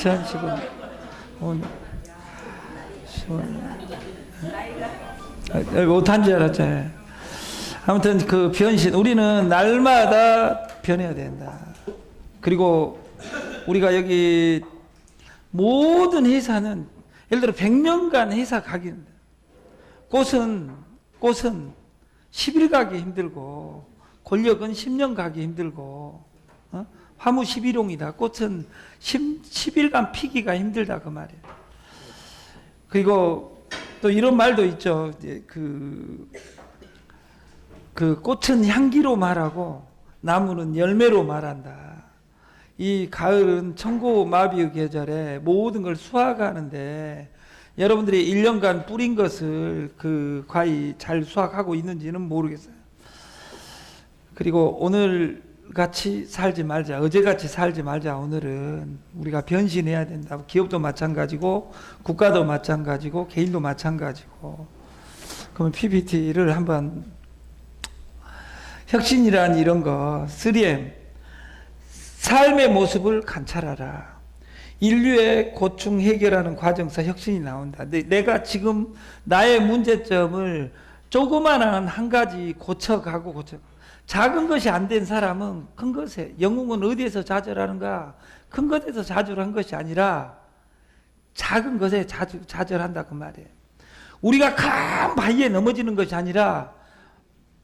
2015년. 아, 못한 줄 알았잖아요. 아무튼 그 변신, 우리는 날마다 변해야 된다. 그리고 우리가 여기 모든 회사는 예를 들어 100년간 회사 가기는 꽃은 꽃은 10일 가기 힘들고 권력은 10년 가기 힘들고 어? 화무 11홍이다. 꽃은 10, 10 일간 피기가 힘들다 그 말이에요. 그리고 또 이런 말도 있죠. 그, 그 꽃은 향기로 말하고 나무는 열매로 말한다. 이 가을은 청고 마비의 계절에 모든 걸 수확하는데 여러분들이 1년간 뿌린 것을 그 과히 잘 수확하고 있는지는 모르겠어요. 그리고 오늘 같이 살지 말자. 어제 같이 살지 말자. 오늘은 우리가 변신해야 된다. 기업도 마찬가지고 국가도 마찬가지고 개인도 마찬가지고. 그러면 PPT를 한번 혁신이란 이런 거 3M 삶의 모습을 관찰하라. 인류의 고충 해결하는 과정에서 혁신이 나온다. 내- 내가 지금 나의 문제점을 조그마한 한 가지 고쳐가고 고쳐가고 작은 것이 안 된 사람은 큰 것에 영웅은 어디에서 좌절하는가? 큰 것에서 좌절한 것이 아니라 작은 것에 좌절, 좌절한다 그 말이에요. 우리가 큰 바위에 넘어지는 것이 아니라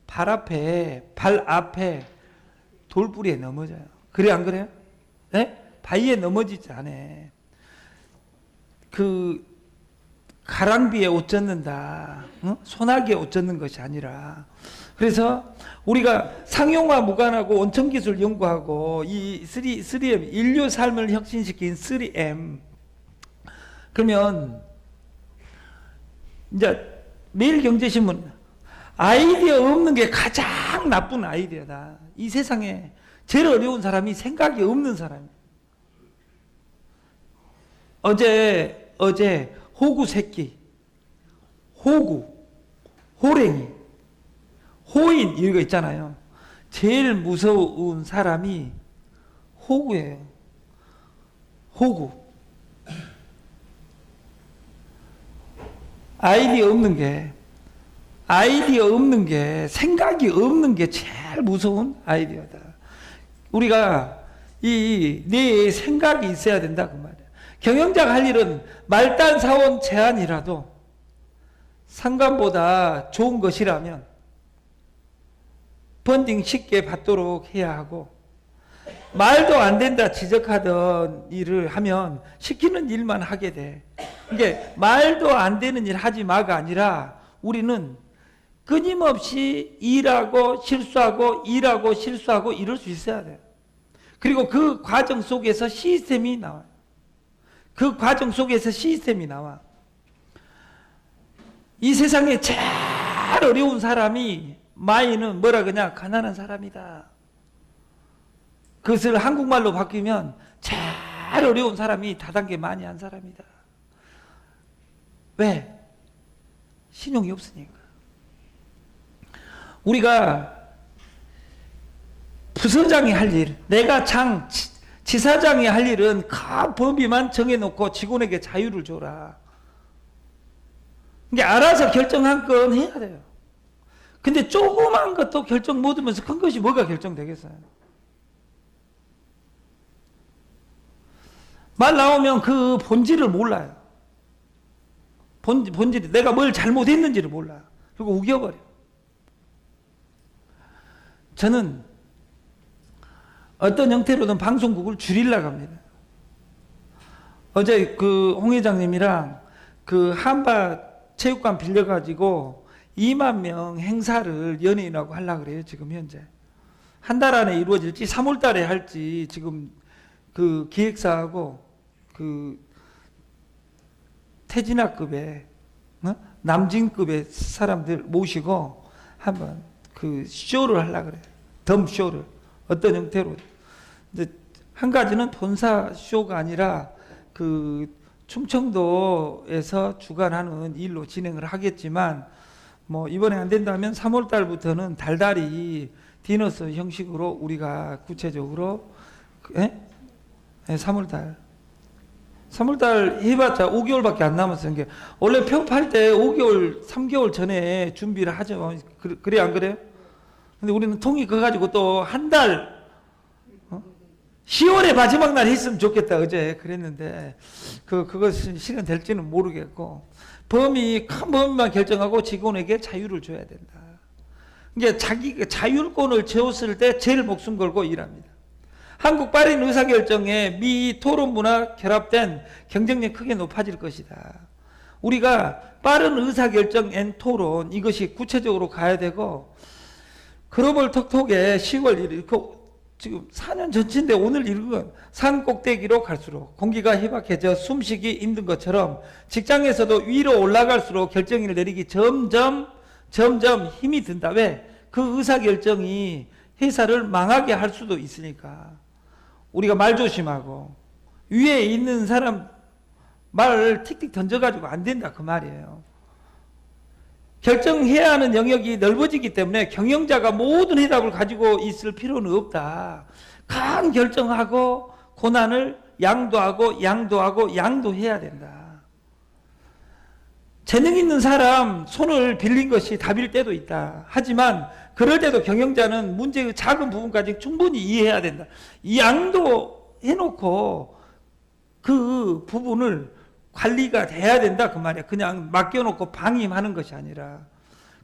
발 앞에 발 앞에 돌뿌리에 넘어져요. 그래 안 그래요? 네? 바위에 넘어지지 않아. 그 가랑비에 옷 젖는다. 어? 소나기에 옷 젖는 것이 아니라. 그래서 우리가 상용화 무관하고 원천 기술 연구하고 이 3, 3M 인류 삶을 혁신시킨 3M 그러면 이제 매일 경제신문 아이디어 없는 게 가장 나쁜 아이디어다. 이 세상에 제일 어려운 사람이 생각이 없는 사람이야. 어제 어제 호구 새끼, 호구, 호랭이, 호인 이거 있잖아요. 제일 무서운 사람이 호구예요. 호구. 아이디어 없는 게 아이디어 없는 게 생각이 없는 게 제일 무서운 아이디어다. 우리가 이 내 생각이 있어야 된다 그 말이야. 경영자가 할 일은 말단 사원 제안이라도 상관보다 좋은 것이라면 펀딩 쉽게 받도록 해야 하고 말도 안 된다 지적하던 일을 하면 시키는 일만 하게 돼. 이게 말도 안 되는 일 하지 마가 아니라 우리는 끊임없이 일하고 실수하고 일하고 실수하고 이럴 수 있어야 돼요. 그리고 그 과정 속에서 시스템이 나와요. 그 과정 속에서 시스템이 나와. 이 세상에 제일 어려운 사람이 마이는 뭐라 그냐 가난한 사람이다. 그것을 한국말로 바뀌면 제일 어려운 사람이 다단계 많이 한 사람이다. 왜? 신용이 없으니까. 우리가 부서장이 할 일, 내가 장, 지, 지사장이 할 일은 큰 범위만 정해놓고 직원에게 자유를 줘라. 이게 알아서 결정한 건 해야 돼요. 근데 조그만 것도 결정 못 하면서 큰 것이 뭐가 결정되겠어요? 말 나오면 그 본질을 몰라요. 본, 본질이 내가 뭘 잘못했는지를 몰라. 그리고 우겨버려. 저는 어떤 형태로든 방송국을 줄이려고 합니다. 어제 그 홍 회장님이랑 그 한바 체육관 빌려가지고 2만 명 행사를 연예인하고 하려고 그래요, 지금 현재. 한 달 안에 이루어질지 3월 달에 할지 지금 그 기획사하고 그 태진아급의 어? 남진급의 사람들 모시고 한번 그 쇼를 하려고 그래요. 덤 쇼를. 어떤 형태로. 근데 한 가지는 본사 쇼가 아니라 그 충청도에서 주관하는 일로 진행을 하겠지만 뭐 이번에 안 된다면 3월 달부터는 달달이 디너스 형식으로 우리가 구체적으로 그- 예? 예, 3월 달 3월 달 해봤자 5개월밖에 안 남았어요. 원래 평팔 때 5개월, 3개월 전에 준비를 하죠. 그, 그래 안 그래요? 근데 우리는 통이 그 가지고 또 한 달, 어? 10월에 마지막 날 했으면 좋겠다 어제 그랬는데 그 그것이 실현 될지는 모르겠고 범위 큰 범위만 결정하고 직원에게 자유를 줘야 된다. 이게 자기 자율권을 채웠을 때 제일 목숨 걸고 일합니다. 한국 빠른 의사결정에 미 토론 문화 결합된 경쟁력 크게 높아질 것이다. 우리가 빠른 의사결정 앤 토론 이것이 구체적으로 가야 되고 글로벌 톡톡에 10월 1일 그 지금 4년 전인데 오늘 읽은 건 산 꼭대기로 갈수록 공기가 희박해져 숨쉬기 힘든 것처럼 직장에서도 위로 올라갈수록 결정을 내리기 점점 점점 힘이 든다. 왜? 그 의사 결정이 회사를 망하게 할 수도 있으니까 우리가 말 조심하고 위에 있는 사람 말을 틱틱 던져가지고 안 된다 그 말이에요. 결정해야 하는 영역이 넓어지기 때문에 경영자가 모든 해답을 가지고 있을 필요는 없다. 강 결정하고 고난을 양도하고 양도하고 양도해야 된다. 재능 있는 사람 손을 빌린 것이 답일 때도 있다. 하지만 그럴 때도 경영자는 문제의 작은 부분까지 충분히 이해해야 된다. 이 양도 해놓고 그 부분을 관리가 돼야 된다 그 말이야. 그냥 맡겨놓고 방임하는 것이 아니라.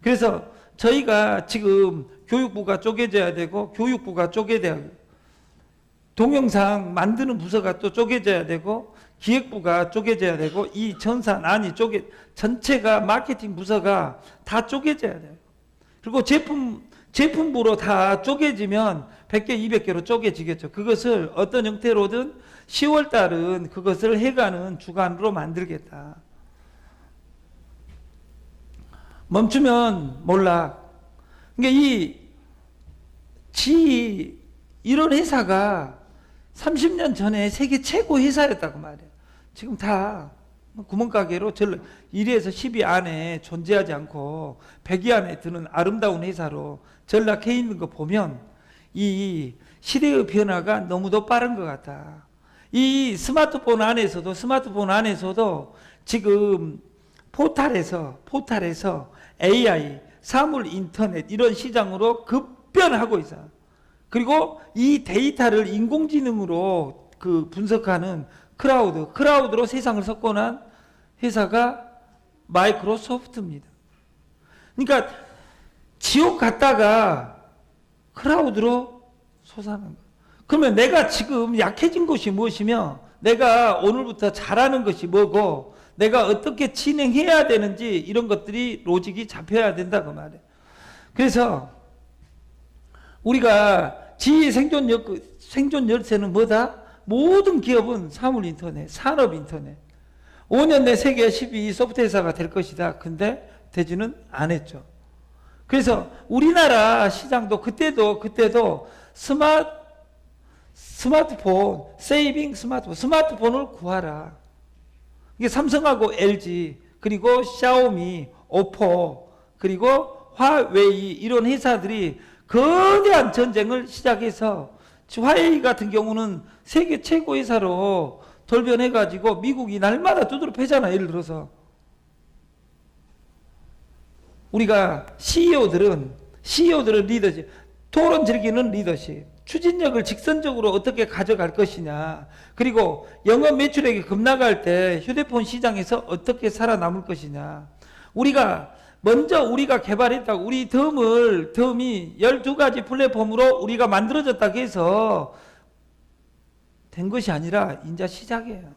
그래서 저희가 지금 교육부가 쪼개져야 되고 교육부가 쪼개져야 동영상 만드는 부서가 또 쪼개져야 되고 기획부가 쪼개져야 되고 이 전산안이 쪼개 전체가 마케팅 부서가 다 쪼개져야 돼요. 그리고 제품 제품부로 다 쪼개지면 100개, 200개로 쪼개지겠죠. 그것을 어떤 형태로든 10월 달은 그것을 해가는 주간으로 만들겠다. 멈추면 몰라. 그러니까 이, 지, 이런 회사가 30년 전에 세계 최고 회사였다고 말이에요. 지금 다 구멍가게로 절 1위에서 10위 안에 존재하지 않고 100위 안에 드는 아름다운 회사로 전락해 있는 거 보면 이 시대의 변화가 너무도 빠른 것 같다. 이 스마트폰 안에서도 스마트폰 안에서도 지금 포탈에서 포탈에서 AI 사물 인터넷 이런 시장으로 급변하고 있어. 그리고 이 데이터를 인공지능으로 그 분석하는 크라우드, 크라우드로 세상을 석권한 회사가 마이크로소프트입니다. 그러니까 지옥 갔다가 크라우드로 솟아난 거. 그러면 내가 지금 약해진 것이 무엇이며 내가 오늘부터 잘하는 것이 뭐고 내가 어떻게 진행해야 되는지 이런 것들이 로직이 잡혀야 된다 그 말이에요. 그래서 우리가 지휘 생존 역, 생존 열쇠는 뭐다? 모든 기업은 사물 인터넷, 산업 인터넷. 5년 내 세계 12위 소프트 회사가 될 것이다. 근데 되지는 않았죠. 그래서 우리나라 시장도 그때도 그때도 스마트 스마트폰 세이빙 스마트폰 스마트폰을 구하라. 이게 삼성하고 LG 그리고 샤오미, 오포 그리고 화웨이 이런 회사들이 거대한 전쟁을 시작해서 화웨이 같은 경우는 세계 최고 회사로 돌변해 가지고 미국이 날마다 두드러 패잖아. 예를 들어서 우리가 CEO들은 CEO들은 리더십, 토론 즐기는 리더십, 추진력을 직선적으로 어떻게 가져갈 것이냐, 그리고 영업 매출액이 급나갈 때 휴대폰 시장에서 어떻게 살아남을 것이냐. 우리가 먼저 우리가 개발했다고 우리 덤을 덤이 12가지 플랫폼으로 우리가 만들어졌다고 해서 된 것이 아니라 인자 시작이에요.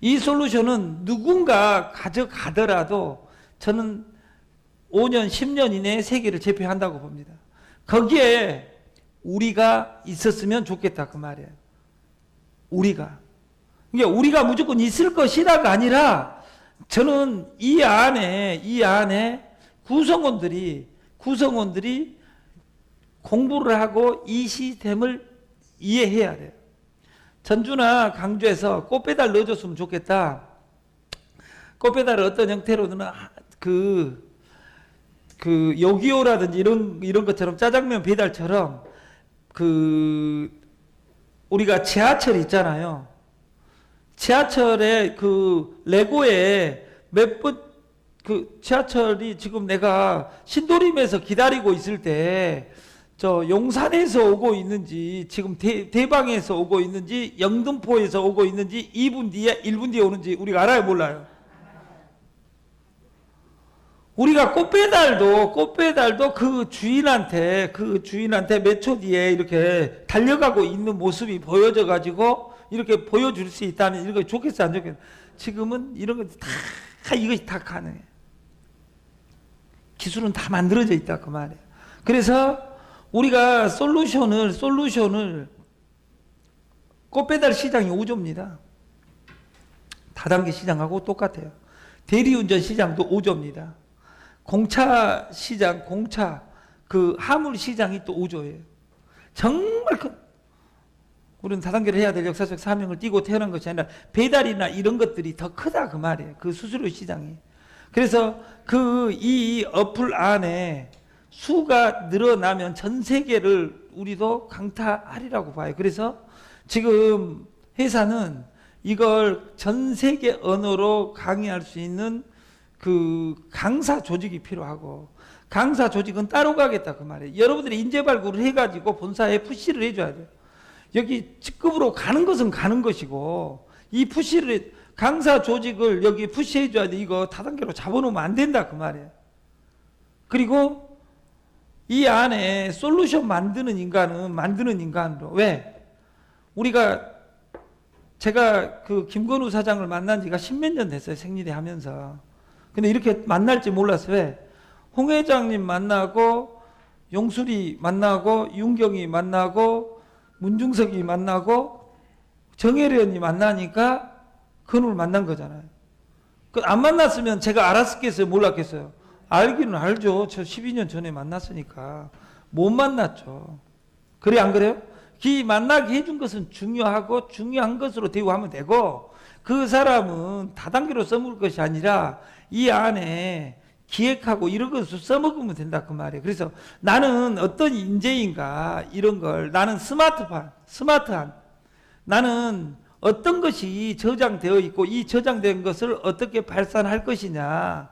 이 솔루션은 누군가 가져가더라도 저는 5년, 10년 이내에 세계를 제패한다고 봅니다. 거기에 우리가 있었으면 좋겠다 그 말이에요. 우리가. 그러니까 우리가 무조건 있을 것이다가 아니라 저는 이 안에 이 안에 구성원들이 구성원들이 공부를 하고 이 시스템을 이해해야 돼요. 전주나 강주에서 꽃배달 넣어줬으면 좋겠다. 꽃배달을 어떤 형태로든 그, 그, 요기요라든지 이런, 이런 것처럼 짜장면 배달처럼 그, 우리가 지하철 있잖아요. 지하철에 그 레고에 몇 번 그 지하철이 지금 내가 신도림에서 기다리고 있을 때 저 용산에서 오고 있는지 지금 대, 대방에서 오고 있는지 영등포에서 오고 있는지 2분 뒤에 1분 뒤에 오는지 우리가 알아요 몰라요? 우리가 꽃배달도 꽃배달도 그 주인한테 그 주인한테 몇 초 뒤에 이렇게 달려가고 있는 모습이 보여져 가지고 이렇게 보여줄 수 있다면 이런 거 좋겠어 안 좋겠어? 지금은 이런 거다 이것이 다 가능해. 기술은 다 만들어져 있다 그 말이에요. 그래서 우리가 솔루션을 솔루션을 꽃배달 시장이 우조입니다. 다단계 시장하고 똑같아요. 대리운전 시장도 우조입니다. 공차 시장, 공차 그 화물 시장이 또 우조예요. 정말 큰 우리는 다단계를 해야 될 역사적 사명을 띠고 태어난 것이 아니라 배달이나 이런 것들이 더 크다 그 말이에요. 그 수수료 시장이. 그래서 그 이 어플 안에 수가 늘어나면 전 세계를 우리도 강타하리라고 봐요. 그래서 지금 회사는 이걸 전 세계 언어로 강의할 수 있는 그 강사 조직이 필요하고 강사 조직은 따로 가겠다 그 말이에요. 여러분들이 인재 발굴을 해가지고 본사에 푸시를 해줘야 돼요. 여기 직급으로 가는 것은 가는 것이고 이 푸시를 강사 조직을 여기 푸시해 줘야 돼. 이거 다단계로 잡아놓으면 안 된다 그 말이에요. 그리고 이 안에 솔루션 만드는 인간은 만드는 인간으로 왜 우리가 제가 그 김건우 사장을 만난 지가 십몇 년 됐어요 생리대 하면서 근데 이렇게 만날지 몰랐어요 왜? 홍 회장님 만나고 용술이 만나고 윤경이 만나고 문중석이 만나고 정혜련이 만나니까 그놈을 만난 거잖아요. 그 안 만났으면 제가 알았겠어요, 몰랐겠어요. 알기는 알죠. 저 12년 전에 만났으니까 못 만났죠. 그래 안 그래요? 기 만나게 해준 것은 중요하고 중요한 것으로 대우하면 되고 그 사람은 다단계로 써먹을 것이 아니라 이 안에 기획하고 이런 것을 써먹으면 된다 그 말이에요. 그래서 나는 어떤 인재인가 이런 걸 나는 스마트판, 스마트한 나는 어떤 것이 저장되어 있고 이 저장된 것을 어떻게 발산할 것이냐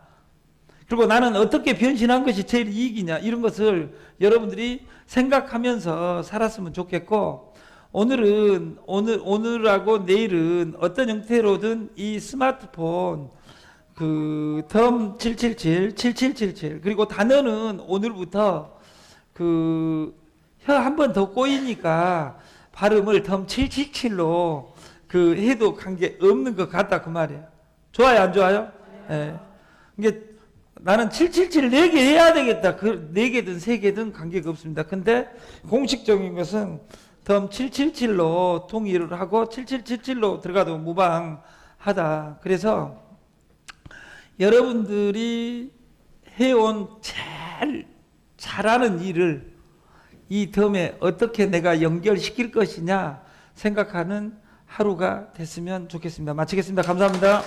그리고 나는 어떻게 변신한 것이 제일 이익이냐 이런 것을 여러분들이 생각하면서 살았으면 좋겠고 오늘은 오늘 오늘하고 내일은 어떤 형태로든 이 스마트폰 그 덤 777 7777 그리고 단어는 오늘부터 그 혀 한 번 더 꼬이니까 발음을 덤 777로 그 해도 관계 없는 것 같다 그 말이에요. 좋아요 안 좋아요? 예. 이게 나는 777 4개 해야 되겠다. 그 4개든 3개든 관계가 없습니다. 근데 공식적인 것은 덤 777로 통일을 하고 7777로 들어가도 무방하다. 그래서 여러분들이 해온 제일 잘하는 일을 이 덤에 어떻게 내가 연결시킬 것이냐 생각하는 하루가 됐으면 좋겠습니다. 마치겠습니다. 감사합니다.